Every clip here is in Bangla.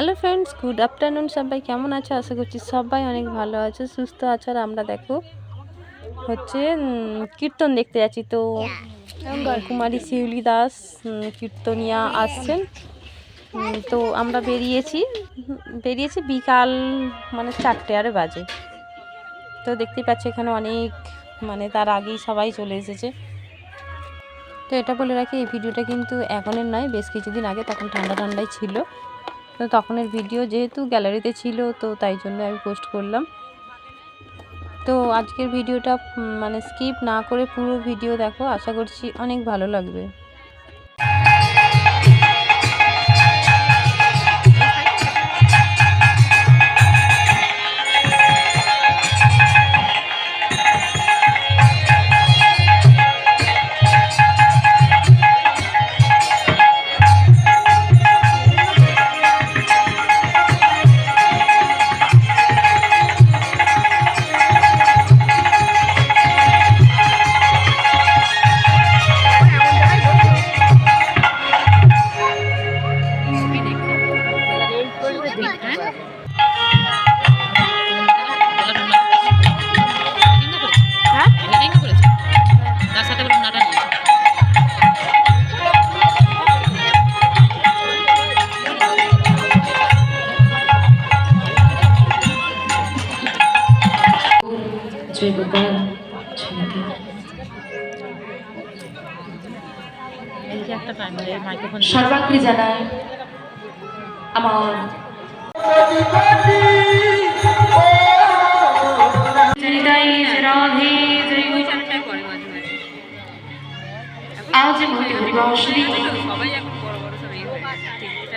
হ্যালো ফ্রেন্ডস গুড আফটারনুন সবাই, কেমন আছো? আশা করছি সবাই অনেক ভালো আছে, সুস্থ আছো। আর আমরা দেখো, হচ্ছে কীর্তন দেখতে যাচ্ছি। তো কুমারী শিউলি দাস কীর্তনিয়া আসছেন। তো আমরা বেরিয়েছি বেরিয়েছি বিকাল মানে চারটে আরে বাজে। তো দেখতেই পাচ্ছি এখানে অনেক মানে তার আগেই সবাই চলে এসেছে। তো এটা বলে রাখি, এই ভিডিওটা কিন্তু এখনের নয়, বেশ কিছুদিন আগে, তখন ঠান্ডা ঠান্ডাই ছিল। তো তখনের ভিডিও যেহেতু গ্যালারিতে ছিল, তো তাই জন্য আমি পোস্ট করলাম। তো আজকের ভিডিওটা মানে স্কিপ না করে পুরো ভিডিও দেখো, আশা করছি অনেক ভালো লাগবে।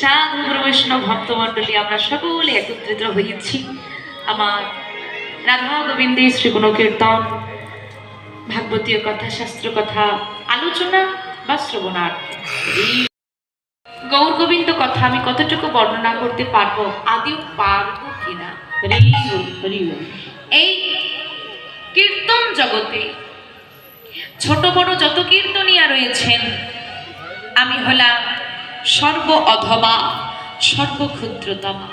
সাধু, বৈষ্ণব আমরা সকলে একত্রিত হয়েছি। আমার রাধা গোবিন্দের শ্রী গুণ কীর্তন ভাগবতীয় কথা, শাস্ত্র কথা, আলোচনা বা গৌর গোবিন্দ কথা আমি কতটুকু বর্ণনা করতে পারব আদিও পারব কিনা? এই কীর্তন জগতে ছোট বড় যত কীর্তনিয়া রয়েছেন, আমি হলাম সর্ব অধমা সর্বক্ষুদ্রতমা।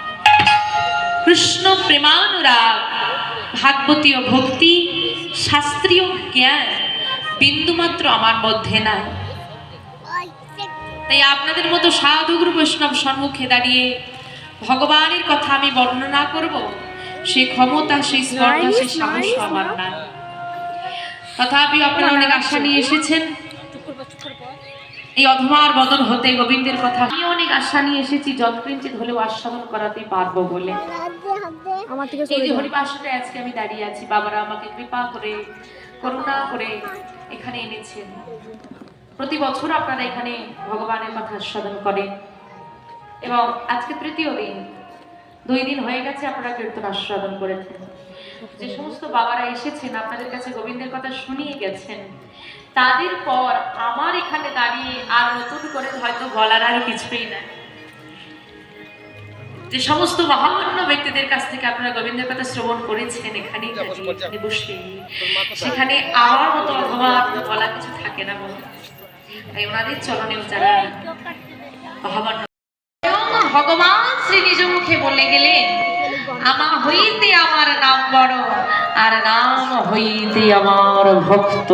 কৃষ্ণ প্রেমানুরাগ, ভাগবতীয় ভক্তি, শাস্ত্রীয় জ্ঞান বিন্দুমাত্র আমার মধ্যে নাই। তাই আপনাদের মতো সাধুগুরু বৈষ্ণব সম্মুখে দাঁড়িয়ে ভগবানের কথা আমি বর্ণনা করব, সে ক্ষমতা সেই স্পর্ধা সেই সাহস আমার নাই। তথাপি আপনারা অনেক আশা নিয়ে এসেছেন। এই অধমার বদল হতে গোবিন্দের কথা। আমি অনেক আশা নিয়ে এসেছি যৎকিঞ্চিত হলেও আস্বাদন করাতে পারব বলে। এই যে হরিবাসনে আজকে আমি দাঁড়িয়ে আছি বাবারা আমাকে কৃপা করে করুণা করে এখানে এনেছেন। প্রতি বছর আপনারা এখানে ভগবানের কথা আস্বাদন করেন। এবং আজকে তৃতীয় দিন। দুই দিন হয়ে গেছে আপনারা কীর্তন আস্বাদন করেছেন। যে সমস্ত বাবারা এসেছেন আপনাদের কাছে গোবিন্দের কথা শুনিয়ে গেছেন তাদের পর আমার এখানে দাঁড়িয়ে আর নতুন করে হয়তো বলার আর কিছুই নাই। যে সমস্ত মহামান্য ব্যক্তিদের কাছ থেকে আপনারা গোবিন্দের কথা শ্রবণ করেছেন এখানে বসে সেখানে আমার মতো অথবা বলা কিছু থাকে না বলে। তাই ওনাদের চরণেও যারা মহামান্য ভগবান মুখে বলে গেলেন আমা হইতে আমার নাম বড় আর নাম হইতে আমার ভক্ত।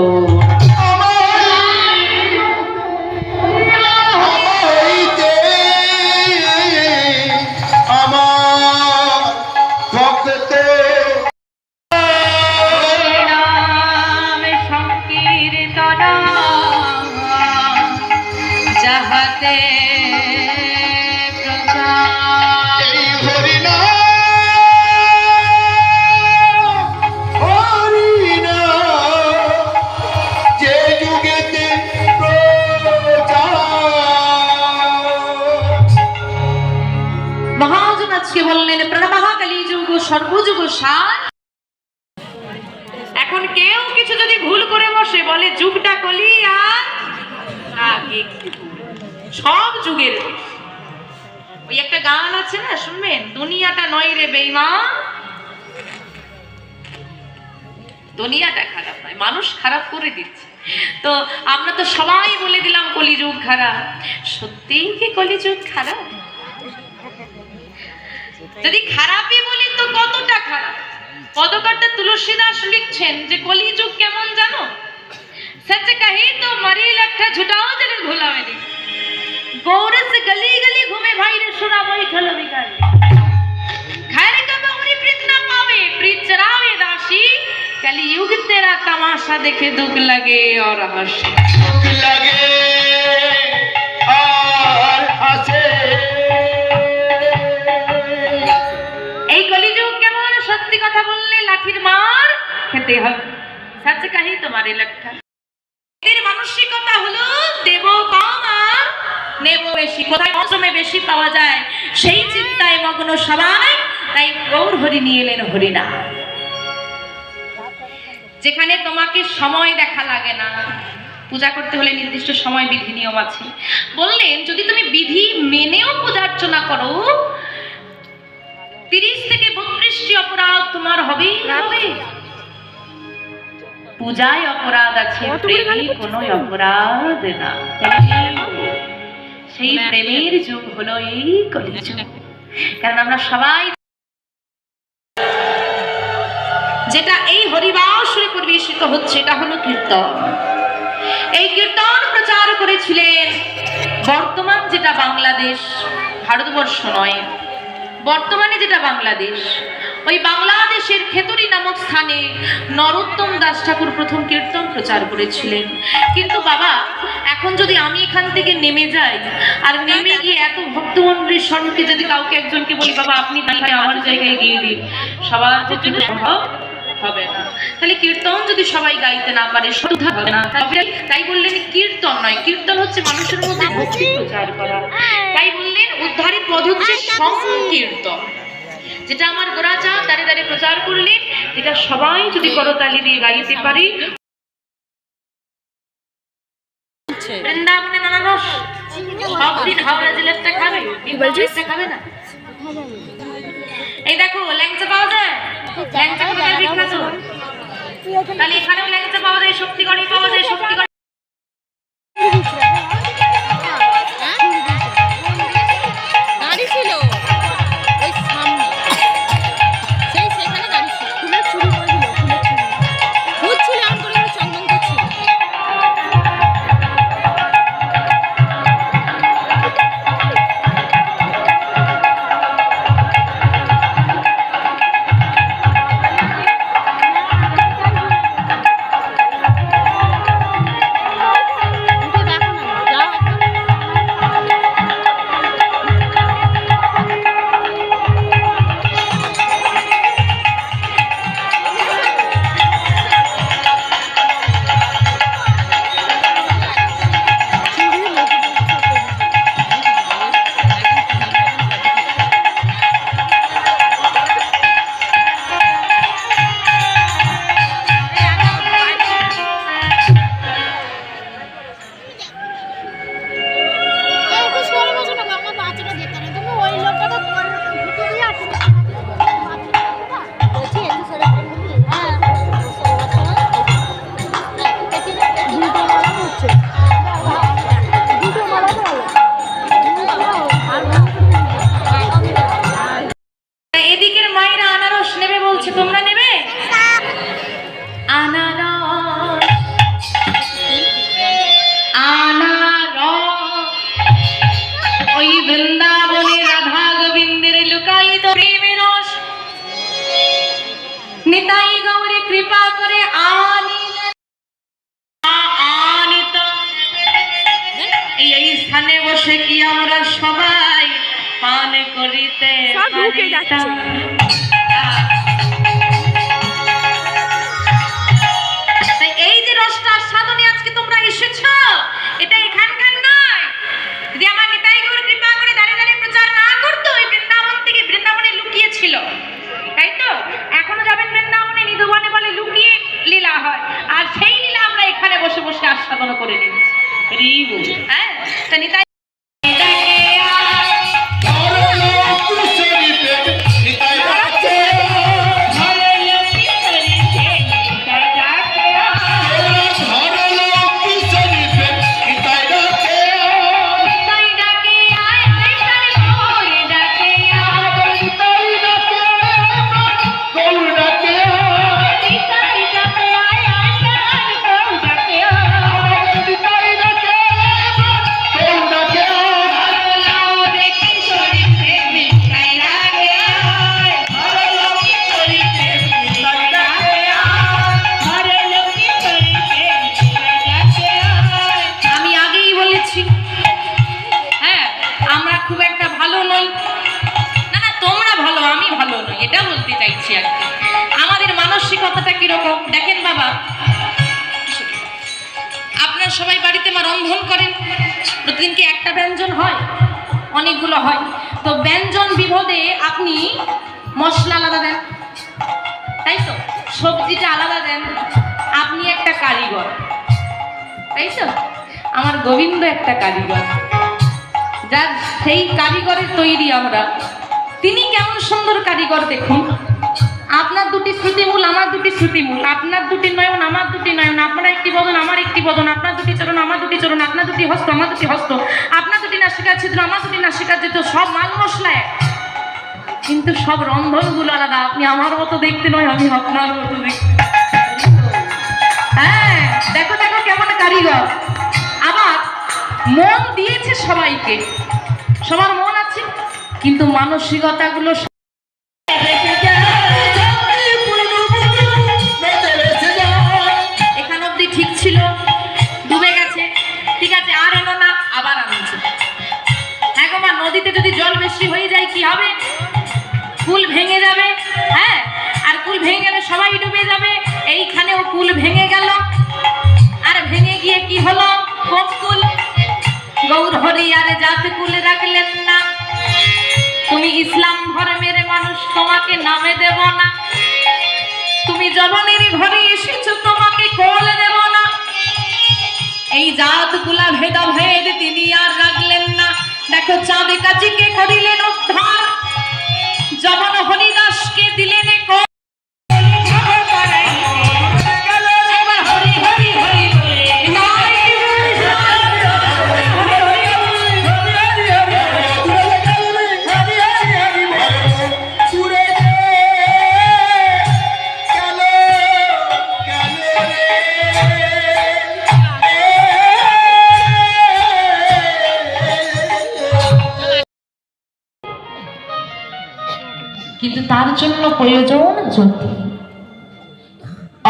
এখন কেউ কিছু যদি ভুল করে বসে, বলে, যুগটা কলি আর সব যুগের ওই একটা গান আছে না, শুনবেন? দুনিয়াটা নয় রে বেইমা দুনিয়াটা খারাপ নয়, মানুষ খারাপ করে দিচ্ছে। তো আমরা তো সবাই বলে দিলাম কলিযুগ খারাপ। সত্যিই কি কলিযুগ খারাপ? যদি খারাপই বলি, তো পদকর্তা তুলসীদাস লিখছেন যে কলিযুগ কেমন জানো? সচ কহি তো মরি লক্ষা ঝুটাও যেন ভুলাবেনি গৌরস গলি গলি ঘুমে ভাই রে সুরা বই ঠলো বিকারে। খারে কবে উনি প্রীত না পাবে? প্রীত চরাবে দাসী। কলিযুগ তেরা তামাশা দেখে দুঃখ লাগে আর হাসি। দুঃখ লাগে আর হাসে। এই কলিযুগ কেমন সত্যি কথা বললে লাঠির মা খেতে হবে সচ কাহি তোমার লট্টা এদের মানসিকতা হলো দেব কম আর নেব বেশি। কোথায় মৌসুমে বেশি পাওয়া যায়, সেই চিন্তায় মগ্ন সবাই, তাই গৌর হরি নিয়ে এলেন হরিনা যেখানে তোমাকে সময় দেখা লাগে না, পূজা করতে হলে নির্দিষ্ট সময় বিধি নিয়ম আছে। বললেন, যদি তুমি বিধি মেনেও পূজা অর্চনা করো, তিরিশ থেকে বত্রিশটি অপরাধ তোমার হবেই হবে পূজায় অপরাধ আছে প্রেমে কোনো অপরাধ না। সেই প্রেমের যুগ হলো এই কলিযুগ। কারণ আমরা সবাই যেটা এই হরিবাসরে পরিবেশিত হচ্ছে এটা হলো কীর্তন। এই কীর্তন প্রচার করেছিলেন বর্তমান যেটা বাংলাদেশ ভারতবর্ষ নয় বর্তমানে যেটা বাংলাদেশ ওই বাংলাদেশের খেতরি নামক স্থানে নরোত্তম দাস ঠাকুর প্রথম কীর্তন প্রচার করেছিলেন। কিন্তু বাবা এখন যদি আমি এখান থেকে নেমে যাই আর নেমে গিয়ে এত ভক্তমন্ডলীর সম্মুখে যদি কাউকে একজনকে বলি বাবা আপনি তাই আমার জায়গায় গিয়ে দিন। সবার সম্ভব হবে না। তাহলে কীর্তন যদি সবাই গাইতে না পারে শ্রদ্ধা হবে না। তবে তাই বললেন কীর্তন নয় কীর্তন হচ্ছে মানুষের মধ্যে ভক্তি প্রচার করা। তাই বললেন উদ্ধারের পদ হচ্ছে সংকীর্তন। যেটা আমার গোরাচা দাঁড়ে দাঁড়িয়ে দাঁড়িয়ে প্রচার করলেন যেটা সবাই যদি করতালি দিয়ে গাইতে পারি। বৃন্দাবনে নানা রস। সব দিন হাওড়া জেলারটা খাবে খাবে না। এই দেখো ল্যাংচা পাওয়া যায়? ল্যাংচা কোথায় বিখ্যাত? তাহলে এখানেও ল্যাংচা পাওয়া যায় শক্তিগড়ে পাওয়া যায় শক্তিগড় এই বসে কি আমরা সবাই পান করিতে এই যে রসটা আজকে তোমরা এসেছ এটা এখানকার নয়। যদি আমার নিতাই গৌর কৃপা করে দাঁড়িয়ে দাঁড়িয়ে প্রচার না করতো ওই বৃন্দাবন থেকে বৃন্দাবনে তাই তো? এখনও যাবেন বৃন্দাবনে নিধুবনে বলে লুকিয়ে লীলা হয়। আর সেই লীলা আমরা এখানে বসে বসে আস্বাদন করে নিচ্ছি। রিবু হ্যাঁ তা নিতাই রন্ধন করেন প্রতিদিন কি একটা ব্যঞ্জন হয়, অনেকগুলো হয়। তো ব্যঞ্জন বিভদে আপনি মশলা আলাদা দেন, তাই তো? সবজিটা আলাদা দেন, আপনি একটা কারিগর, তাই তো? আমার গোবিন্দ একটা কারিগর। যার সেই কারিগরের তৈরি আমরা। তিনি কেমন সুন্দর কারিগর দেখুন। আপনার দুটি শ্রুতিমূল আমার দুটি শ্রুতিমূল আপনার দুটি নয়ন, আমার দুটি নয়ন। আপনার একটি বদন, আমার একটি বদন। আপনার দুটি চরণ, আমার দুটি চরণ। আপনার দুটি হস্ত, আমার দুটি হস্ত। আপনার দুটি নাসিকা ছিদ্র, আমার দুটি নাসিকা ছিদ্র। সব মাল মশলা এক। কিন্তু সব রন্ধনগুলো আলাদা। আপনি আমার মতো দেখতে নয়, আমি আপনার মতো দেখতে হ্যাঁ দেখো দেখো কেমন কারিগর। আবার মন দিয়েছে সবাইকে। সবার মন আছে, কিন্তু মানসিকতাগুলো যদি জল বেশি হয়ে যায়, কি হবে? কুল ভেঙে যাবে হ্যাঁ? আর কুল ভেঙে গেলে সবাই ডুবে যাবে। এইখানেও কুল ভেঙে গেল। আর ভেঙে গিয়ে কি হলো? কোন কুল। গৌর হরি আরে জাত কুলে রাখলেন না। তুমি ইসলাম ধর্মের মানুষ, তোমাকে নামে দেব না। তুমি জননীর ঘরে এসেছ, তোমাকে কোল দেব না। এই জাতগুলা ভেদা ভেদ তিনি আর রাখলেন দেখো চাঁদে কাজীকে করিলেন উদ্ধার। জবন হরিদাসকে দিলেন প্রয়োজন জ্যোতি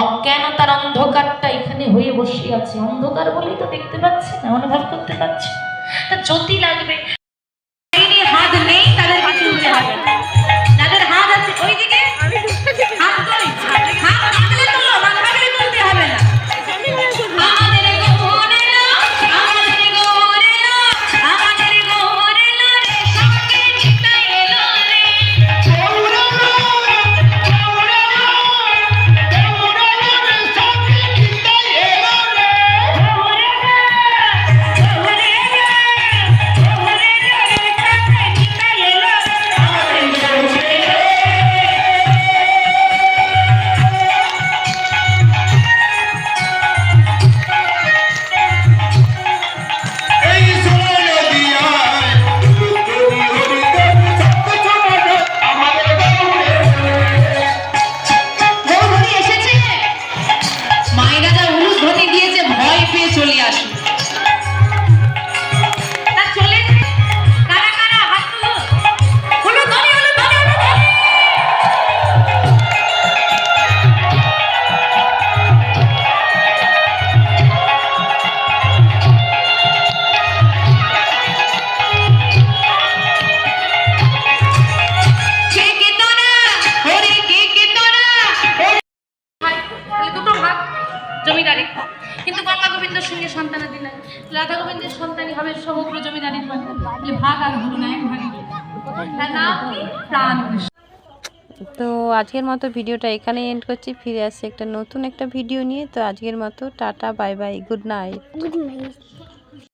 অজ্ঞানতার অন্ধকারটা এখানে হয়ে বসে আছে। অন্ধকার বলেই তো দেখতে পাচ্ছি না, অনুভব করতে পারছি তা জ্যোতি লাগবে আজকের মতো ভিডিওটা এখানেই এন্ড করছি। ফিরে আসছি একটা নতুন একটা ভিডিও নিয়ে। তো আজকের মতো tata bye bye good night good night